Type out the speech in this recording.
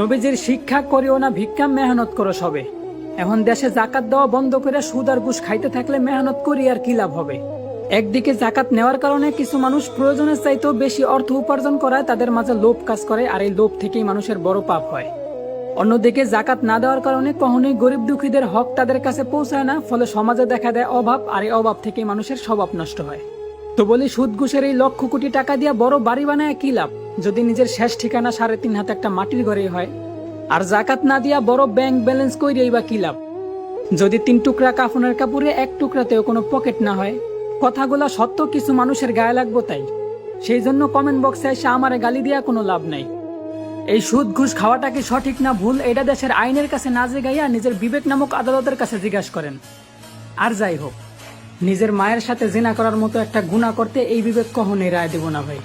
নবীজির শিক্ষা করিও না, ভিক্ষা মেহনত করো সবে। এখন দেশে জাকাত দেওয়া বন্ধ করে সুদ আর ঘুষ খাইতে থাকলে মেহনত করি আর কি লাভ হবে? একদিকে জাকাত নেওয়ার কারণে কিছু মানুষ প্রয়োজনের চাইতেও বেশি অর্থ উপার্জন করায় তাদের মাঝে লোভ কাজ করে আর এই লোভ থেকেই মানুষের বড় পাপ হয়। অন্যদিকে জাকাত না দেওয়ার কারণে কখনোই গরিব দুঃখীদের হক তাদের কাছে পৌঁছায় না, ফলে সমাজে দেখা দেয় অভাব আর এই অভাব থেকেই মানুষের স্বভাব নষ্ট হয়। তো বলি সুদ, ঘুষের এই লক্ষ কোটি টাকা দিয়ে বড় বাড়ি বানায় কি লাভ? যদি নিজের শেষ ঠিকানা সাড়ে তিন হাতে একটা মাটির ঘরেই হয়, আর জাকাত না দিয়া বড় ব্যাংক ব্যালেন্স কইরেই বা কি লাভ? যদি তিন টুকরা কাফনের কাপড়ে এক টুকরাতেও কোনো পকেট না হয়, কথাগুলা সত্য কিছু মানুষের গায়ে লাগবো তাই? সেই জন্য কমেন্ট বক্সে এসে আমারে গালি দিয়া কোনো লাভ নাই। এই সুদ ঘুষ খাওয়াটা কি সঠিক না ভুল? এটা দেশের আইনের কাছে না জিগাইয়া নিজের বিবেক নামক আদালতের কাছে জিজ্ঞাসা করেন। আর যাই হোক, নিজের মায়ের সাথে জিনা করার মতো একটা গুণা করতে এই বিবেক কখনোই রায় দেব না ভাই।